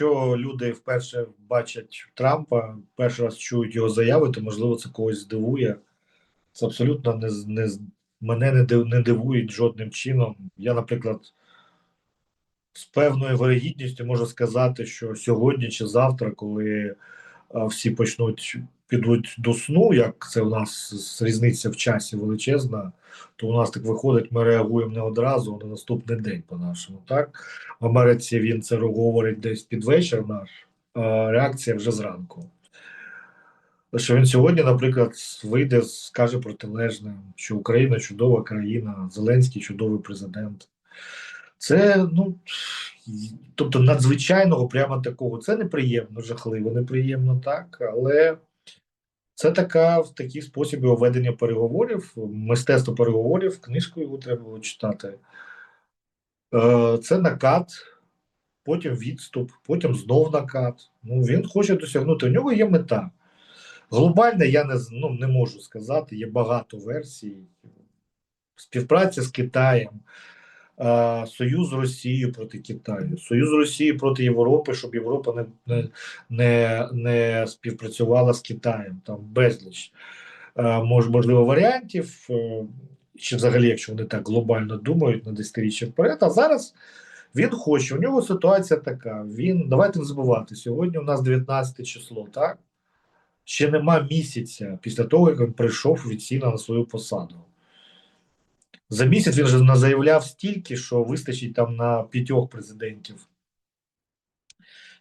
якщо люди вперше бачать Трампа, перший раз чують його заяви, то можливо це когось здивує. Це абсолютно не, не мене не, див- не дивують жодним чином. Я, наприклад, з певною вирогідністю можу сказати, що сьогодні чи завтра, коли всі почнуть підуть до сну, як це у нас різниця в часі величезна, то у нас так виходить, ми реагуємо не одразу, а на наступний день по-нашому. Так в Америці він це говорить десь під вечір наш, а реакція вже зранку. Що він сьогодні, наприклад, вийде, скаже протилежне, що Україна чудова країна, Зеленський чудовий президент. Це, ну, тобто, надзвичайного, прямо такого. Це неприємно, жахливо, неприємно, так, але це така, в такий спосіб ведення переговорів, мистецтво переговорів, книжку його треба було читати. Е, Це накат, потім відступ, потім знов накат. Ну, він хоче досягнути. У нього є мета. Глобальна я не, ну, не можу сказати, є багато версій. Співпраця з Китаєм, союз з Росією проти Китаю, союз з Росією проти Європи, щоб Європа не, не, не, не співпрацювала з Китаєм. Там безліч е, мож, можливо варіантів, е, чи взагалі, якщо вони так глобально думають на десятиріччя вперед. А зараз він хоче. У нього ситуація така. Він давайте не забувати. Сьогодні у нас 19 число, так? Ще нема місяця після того, як він прийшов офіційно на свою посаду. За місяць він вже заявляв стільки, що вистачить там на п'ятьох президентів.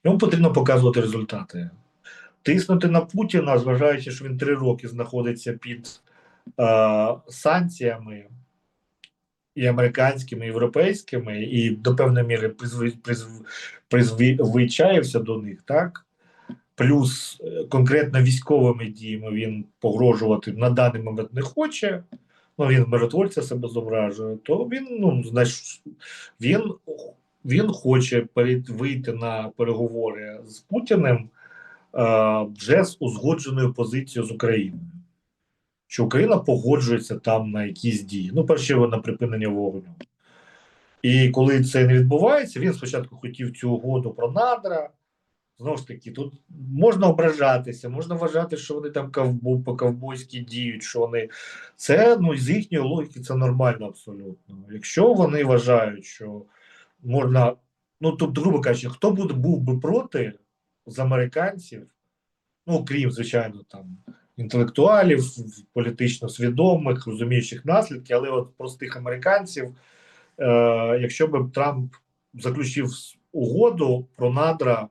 Йому потрібно показувати результати. Тиснути на Путіна, зважаючи, що він три роки знаходиться під е, санкціями і американськими, і європейськими, і до певної міри призв... призв... призвичаївся до них, так? Плюс е, конкретно військовими діями він погрожувати на даний момент не хоче. Ну, він миротворця себе зображує, то він, ну, знаєш, він, він хоче вийти на переговори з Путіним е, вже з узгодженою позицією з Україною. Що Україна погоджується там на якісь дії. Ну, перше, на припинення вогню. І коли це не відбувається, він спочатку хотів цю угоду про надра. Знову ж таки, тут можна ображатися, можна вважати, що вони там ковбо, по-ковбойськи діють, що вони. Це ну, з їхньої логіки це нормально абсолютно. Якщо вони вважають, що можна. Ну, тобто, грубо кажучи, хто буде, був би проти з американців, ну, крім, звичайно, там інтелектуалів, політично свідомих, розуміючих наслідки, але от простих американців, е, якщо б Трамп заключив угоду про надра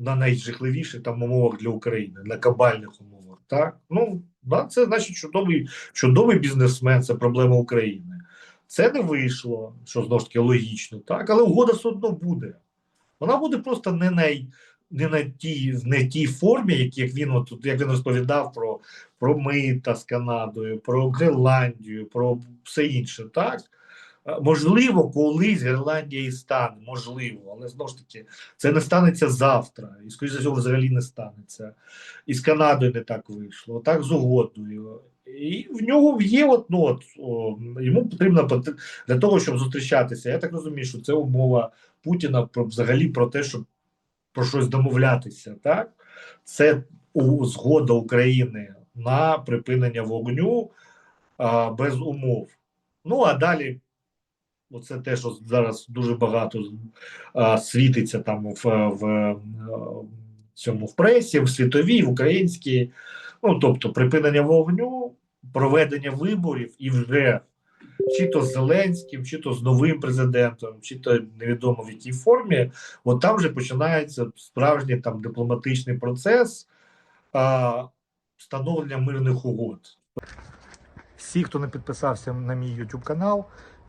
на найжахливіших там умовах для України, на кабальних умовах, так ну це значить чудовий, чудовий бізнесмен, це проблема України. Це не вийшло, що знову ж таки логічно, так, але угода все одно буде. Вона буде просто не най, не на тій, не тій формі, як, як він от, як він розповідав про, про мита з Канадою, про Гренландію, про все інше, так. Е, Можливо, колись Гренландія і стане, можливо, але знову ж таки, це не станеться завтра, і скоріш за всього, взагалі не станеться. І з Канадою не так вийшло, так з угодою. І в нього є от, ну, от о, йому потрібно для того, щоб зустрічатися. Я так розумію, що це умова Путіна про взагалі про те, щоб про щось домовлятися. Так, це у, згода України на припинення вогню а, без умов. Ну а далі. Оце те, що зараз дуже багато а, світиться там в, в, е, цьому в пресі, в світовій, в українській. Ну тобто, припинення вогню, проведення виборів і вже чи то з Зеленським, чи то з новим президентом, чи то невідомо в якій формі, от там вже починається справжній там дипломатичний процес а, встановлення мирних угод. Всі, хто не підписався на мій YouTube канал,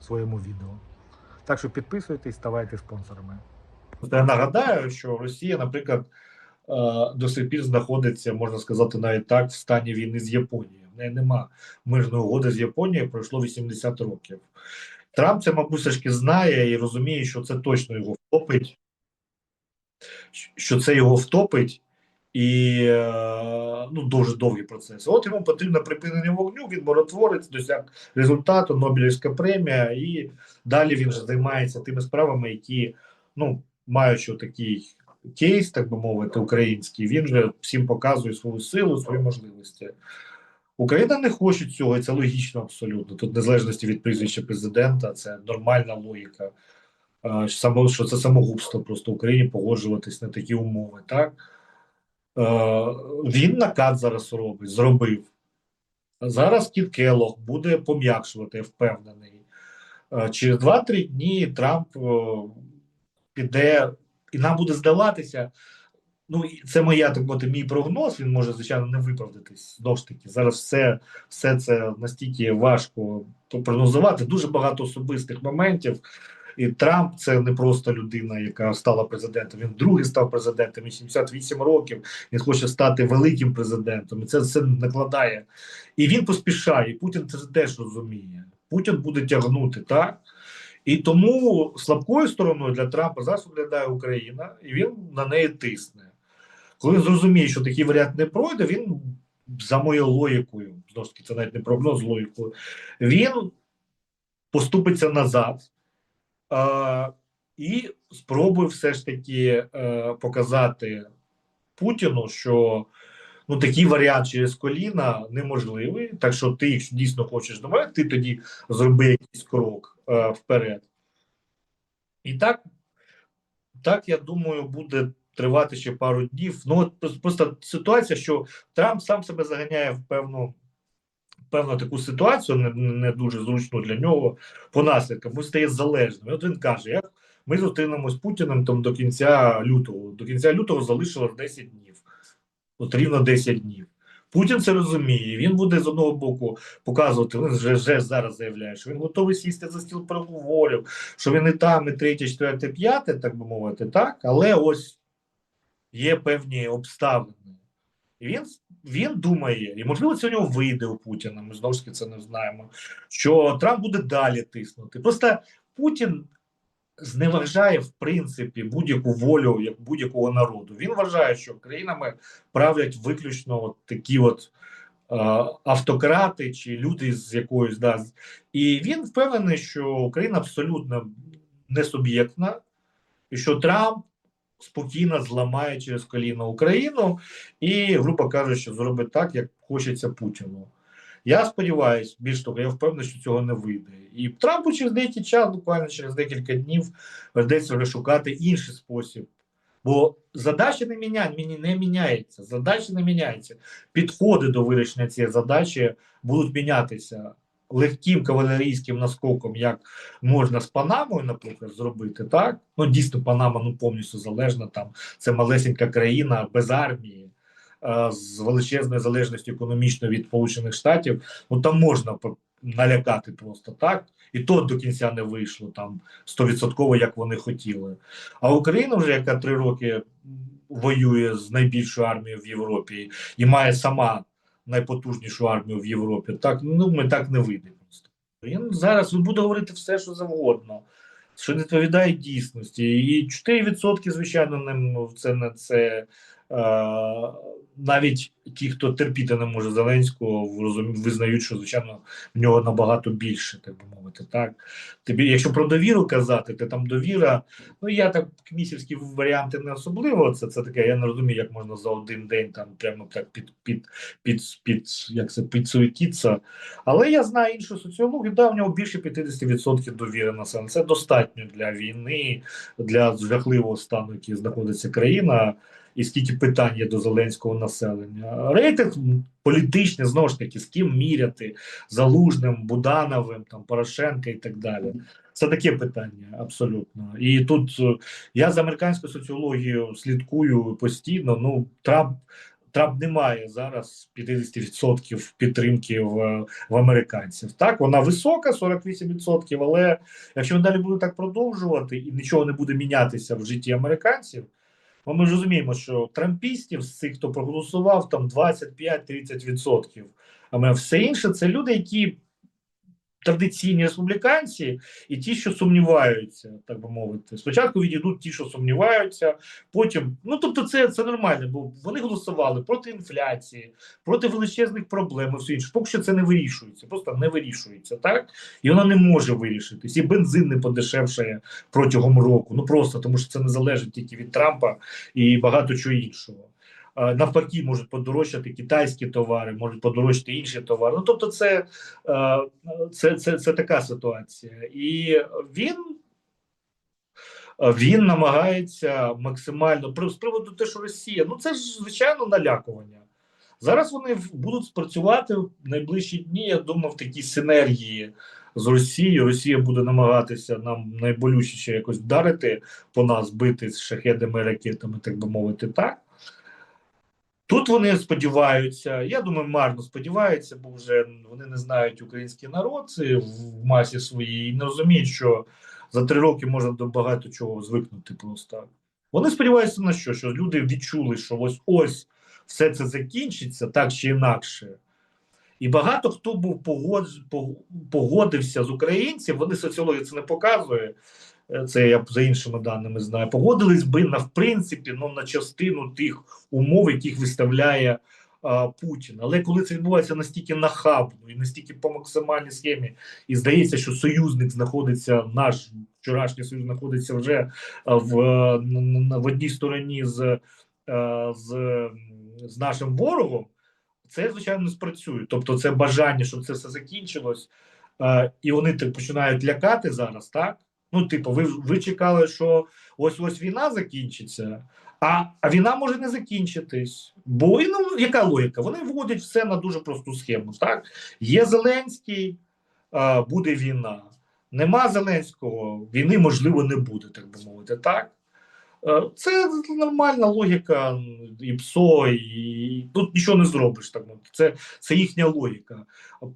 своєму відео. Так що підписуйтесь, ставайте спонсорами. Я нагадаю, що Росія, наприклад, е, до сих пір знаходиться, можна сказати, навіть так, в стані війни з Японією. В неї нема мирної угоди з Японією, пройшло 80 років. Трамп це, мабуть, все знає і розуміє, що це точно його втопить, що це його втопить, і е, ну, дуже довгий процес. От йому потрібно припинення вогню, він миротворець, досяг результату, Нобелівська премія, і далі він же займається тими справами, які, ну, маючи такий кейс, так би мовити, український, він же всім показує свою силу, свої можливості. Україна не хоче цього, і це логічно абсолютно. Тут незалежності від прізвища президента, це нормальна логіка. А, що це самогубство просто Україні погоджуватись на такі умови. Так? Е, він накат зараз робить, зробив. Зараз Кіт Келлог буде пом'якшувати, я впевнений. Е, Через 2-3 дні Трамп е, піде, і нам буде здаватися. Ну, це моя так мовити, мій прогноз. Він може, звичайно, не виправдатись. Знову ж таки, зараз все, все це настільки важко прогнозувати. Дуже багато особистих моментів. І Трамп це не просто людина, яка стала президентом. Він другий став президентом, і 78 років. Він хоче стати великим президентом. І це все накладає. І він поспішає. Путін це теж розуміє. Путін буде тягнути так. І тому слабкою стороною для Трампа зараз виглядає Україна, і він на неї тисне. Коли він зрозуміє, що такий варіант не пройде, він за моєю логікою, знову ж таки, це навіть не прогноз логікою, він поступиться назад і спробує все ж таки е, показати Путіну, що ну, такий варіант через коліна неможливий. Так що ти, якщо дійсно хочеш домовляти, ти тоді зроби якийсь крок е, вперед. І так, так, я думаю, буде тривати ще пару днів. Ну, от просто ситуація, що Трамп сам себе заганяє в певну, певну таку ситуацію, не, не дуже зручну для нього по наслідкам. Він стає залежним. І От він каже: як ми зустрінемось з Путіним там до кінця лютого. До кінця лютого залишилось 10 днів. От рівно 10 днів. Путін це розуміє. Він буде з одного боку показувати. Він вже, вже зараз заявляє, що він готовий сісти за стіл переговорів, що він і там, і третє, четверте, п'яте, так би мовити, так. Але ось є певні обставини. Він, він думає, і можливо це у нього вийде у Путіна. Ми знову ж таки це не знаємо. Що Трамп буде далі тиснути. Просто Путін зневажає в принципі будь-яку волю як будь-якого народу. Він вважає, що країнами правлять виключно от такі от е, автократи чи люди з якоюсь да. І він впевнений, що Україна абсолютно не суб'єктна, і що Трамп спокійно зламає через коліно Україну і, грубо кажучи, зробить так, як хочеться Путіну. Я сподіваюся, більш того, я впевнений, що цього не вийде. І Трампу через деякий час, буквально через декілька днів, придеться вже шукати інший спосіб. Бо задача не міня, не міняється. Задача не міняється. Підходи до вирішення цієї задачі будуть мінятися легким кавалерійським наскоком, як можна з Панамою, наприклад, зробити. Так ну дійсно, Панама ну повністю залежна. Там це малесенька країна без армії. е, З величезною залежністю економічно від Сполучених Штатів, ну там можна налякати просто так, і то до кінця не вийшло там стовідсотково, як вони хотіли. А Україна, вже яка три роки воює з найбільшою армією в Європі і має сама найпотужнішу армію в Європі, так ну ми так не вийдемо. Він зараз він буде говорити все, що завгодно, що не відповідає дійсності. І 4%, звичайно, не це не це. Е, навіть ті, хто терпіти не може Зеленського, визнають, що звичайно в нього набагато більше, так би мовити. Так тобі, якщо про довіру казати, то там довіра. Ну я так кмісівські варіанти не особливо. Це це таке. Я не розумію, як можна за один день там прямо так під під під, під як це підсуетіться. Але я знаю іншу соціологію. Да, в нього більше 50% довіри населення. Це достатньо для війни, для жахливого стану, який знаходиться країна. І скільки питань є до зеленського населення. Рейтинг політичний, знову ж таки, з ким міряти Залужним, Будановим, там Порошенка і так далі. Це таке питання абсолютно. І тут е, я з американською соціологією слідкую постійно. Ну, Трамп Трамп не має зараз 50% підтримки в, в американців. Так, вона висока, 48%, але якщо він далі буде так продовжувати і нічого не буде мінятися в житті американців, бо ми ж розуміємо, що трампістів з цих, хто проголосував, там 25-30%. А все інше це люди, які традиційні республіканці, і ті, що сумніваються, так би мовити. Спочатку відійдуть ті, що сумніваються, потім, ну тобто, це це нормально, бо вони голосували проти інфляції, проти величезних проблем і все інше. Поки що це не вирішується, просто не вирішується, так і вона не може вирішитись. І бензин не подешевшає протягом року. Ну просто тому, що це не залежить тільки від Трампа і багато чого іншого. Навпаки, можуть подорожчати китайські товари, можуть подорожчати інші товари. Ну тобто, це, е, це, це, це така ситуація, і він. Він намагається максимально з приводу те, що Росія, ну це ж звичайно налякування. Зараз вони будуть спрацювати в найближчі дні. Я думаю, в такій синергії з Росією. Росія буде намагатися нам найболючіше якось вдарити по нас, бити з шахедами, ракетами, так би мовити, так. Тут вони сподіваються, я думаю, марно сподіваються, бо вже вони не знають український народ в масі своїй і не розуміють, що за три роки можна до багато чого звикнути просто. Вони сподіваються на що? Що люди відчули, що ось ось все це закінчиться так чи інакше. І багато хто був погод, погодився з українців, вони соціологія це не показує. Це я за іншими даними знаю. Погодились би на в принципі ну, на частину тих умов, яких виставляє а, Путін. Але коли це відбувається настільки нахабно і настільки по максимальній схемі, і здається, що союзник знаходиться, наш вчорашній союз знаходиться вже в в одній стороні з, з, з нашим ворогом, це звичайно не спрацює. Тобто, це бажання, щоб це все закінчилось, і вони так починають лякати зараз, так. Ну, типу, ви ви чекали, що ось ось війна закінчиться, а а війна може не закінчитись. Бо ну, яка логіка? Вони вводять все на дуже просту схему. Так, є Зеленський, буде війна. Нема Зеленського, війни можливо не буде, так би мовити. Так це нормальна логіка і ПСО, і тут нічого не зробиш. Так. Це, це їхня логіка.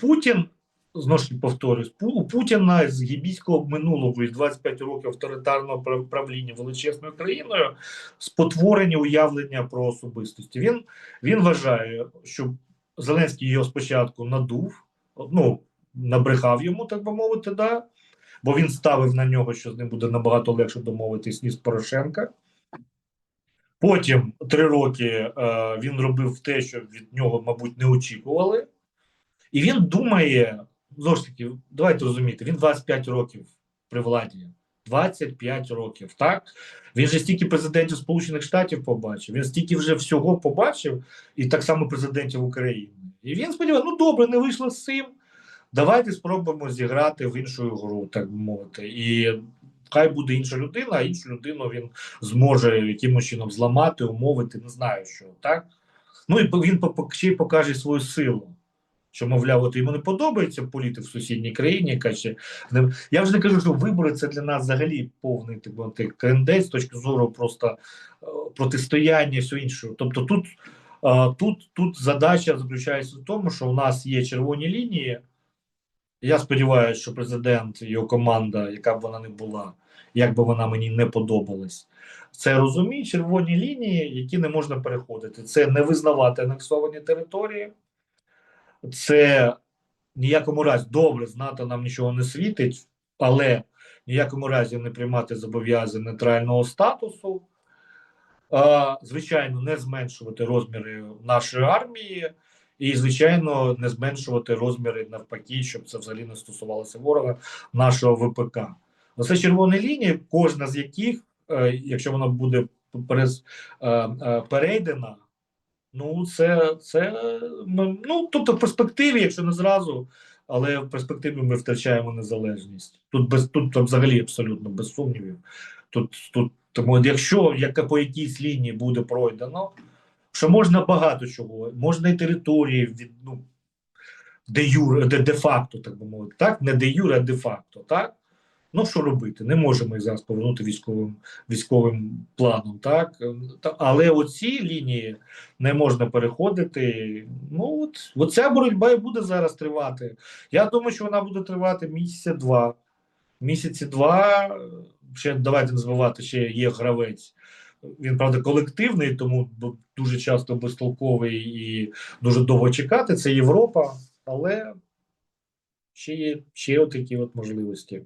Путін знову ж повторюсь, у Путіна з гібійського минулого і 25 років авторитарного правління величезною країною спотворення уявлення про особистості. Він він вважає, що Зеленський його спочатку надув, ну набрехав йому, так би мовити, да. Бо він ставив на нього, що з ним буде набагато легше домовитись ніж Порошенка. Потім три роки е, він робив те, що від нього, мабуть, не очікували, і він думає, знову ж таки, давайте розуміти, він 25 років при владі. 25 років, так? Він же стільки президентів Сполучених Штатів побачив, він стільки вже всього побачив, і так само президентів України. І він сподівається, ну добре, не вийшло з цим. Давайте спробуємо зіграти в іншу гру, так би мовити. І хай буде інша людина, а іншу людину він зможе якимось чином зламати, умовити, не знаю що, так? Ну і він ще покаже свою силу що, мовляв, от йому не подобається політик в сусідній країні. яка ще Я вже не кажу, що вибори це для нас взагалі повний типу, крендець з точки зору просто е, протистояння все іншого. Тобто тут, е, тут, тут задача заключається в тому, що у нас є червоні лінії. Я сподіваюся, що президент і його команда, яка б вона не була, як би вона мені не подобалась, це розуміє червоні лінії, які не можна переходити. Це не визнавати анексовані території це ніякому разі добре знати нам нічого не світить, але ніякому разі не приймати зобов'язань нейтрального статусу. Звичайно, не зменшувати розміри нашої армії, і, звичайно, не зменшувати розміри навпаки, щоб це взагалі не стосувалося ворога нашого ВПК. Оце червоні лінії, кожна з яких, е, якщо вона буде е, е, перейдена, Ну, це це ну тобто, в перспективі, якщо не зразу, але в перспективі ми втрачаємо незалежність. Тут без тут взагалі абсолютно без сумнівів. Тут тут тому, якщо як по якійсь лінії буде пройдено, що можна багато чого, можна і території від ну де юре, де де факто, так би мовити, так не де юре, а де факто, так Ну, що робити? Не можемо їх зараз повернути військовим військовим планом, так Та- але оці лінії не можна переходити. Ну от оця боротьба і буде зараз тривати. Я думаю, що вона буде тривати місяця два. Місяці два. Ще давайте не забувати, ще є гравець. Він правда колективний, тому дуже часто безтолковий і дуже довго чекати. Це Європа, але ще є ще отакі от можливості.